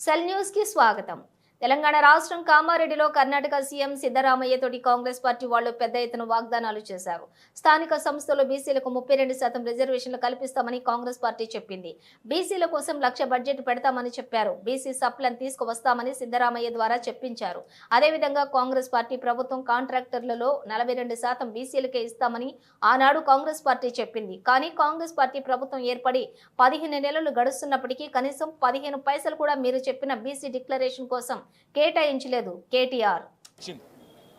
Cell news కి స్వాగతం తెలంగాణ రాష్ట్రం కామారెడ్డిలో కర్ణాటక సీఎం సిద్ధరామయ్య తోటి కాంగ్రెస్ పార్టీ వాళ్ళు పెద్ద ఎత్తున వాగ్దానాలు చేశారు. స్థానిక సంస్థలు బీసీలకు ముప్పై రెండు శాతం రిజర్వేషన్లు కల్పిస్తామని కాంగ్రెస్ పార్టీ చెప్పింది. బీసీల కోసం లక్ష బడ్జెట్ పెడతామని చెప్పారు. బీసీ సప్లను తీసుకువస్తామని సిద్ధరామయ్య ద్వారా చెప్పించారు. అదేవిధంగా కాంగ్రెస్ పార్టీ ప్రభుత్వం కాంట్రాక్టర్లలో నలభై రెండు శాతం బీసీలకే ఇస్తామని ఆనాడు కాంగ్రెస్ పార్టీ చెప్పింది. కానీ కాంగ్రెస్ పార్టీ ప్రభుత్వం ఏర్పడి పదిహేను నెలలు గడుస్తున్నప్పటికీ కనీసం పదిహేను పైసలు కూడా మీరు చెప్పిన బీసీ డిక్లరేషన్ కోసం కేటాయించలేదు కేటీఆర్.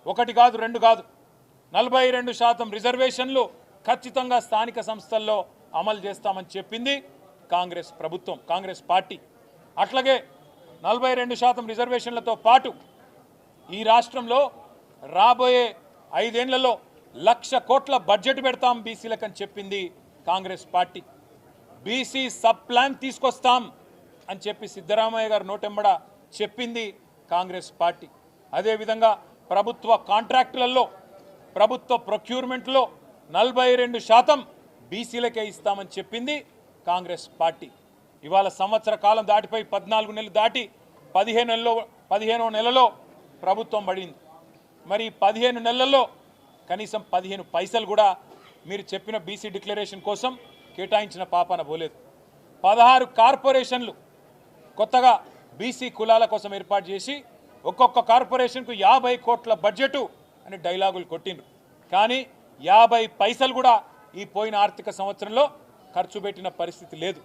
ఒకటి కాదు రెండు కాదు. నలభై రెండు శాతం రిజర్వేషన్లు ఖచ్చితంగా స్థానిక సంస్థల్లో అమలు చేస్తామని చెప్పింది కాంగ్రెస్ ప్రభుత్వం కాంగ్రెస్ పార్టీ. అట్లాగే నలభై రెండు శాతం రిజర్వేషన్లతో పాటు ఈ రాష్ట్రంలో రాబోయే ఐదేళ్ళలో లక్ష కోట్ల బడ్జెట్ పెడతాం బీసీలకని చెప్పింది Congress party. BC sub plan తీసుకొస్తాం అని చెప్పి సిద్ధరామయ్య గారు నోటెంబడ చెప్పింది కాంగ్రెస్ పార్టీ. అదేవిధంగా ప్రభుత్వ కాంట్రాక్టులలో ప్రభుత్వ ప్రొక్యూర్మెంట్లో నలభై రెండు శాతం బీసీలకే ఇస్తామని చెప్పింది కాంగ్రెస్ పార్టీ. ఇవాళ సంవత్సర కాలం దాటిపోయి పద్నాలుగు నెలలు దాటి పదిహేను నెలలో పదిహేనో నెలలో ప్రభుత్వం పడింది. మరి పదిహేను నెలల్లో కనీసం పదిహేను పైసలు కూడా మీరు చెప్పిన బీసీ డిక్లరేషన్ కోసం కేటాయించిన పాపాన పోలేదు. పదహారు కార్పొరేషన్లు కొత్తగా బీసీ కులాల కోసం ఏర్పాటు చేసి ఒక్కొక్క కార్పొరేషన్కు యాభై కోట్ల బడ్జెటు అని డైలాగులు కొట్టిండ్రు. కానీ యాభై పైసలు కూడా ఈ పోయిన ఆర్థిక సంవత్సరంలో ఖర్చు పెట్టిన పరిస్థితి లేదు.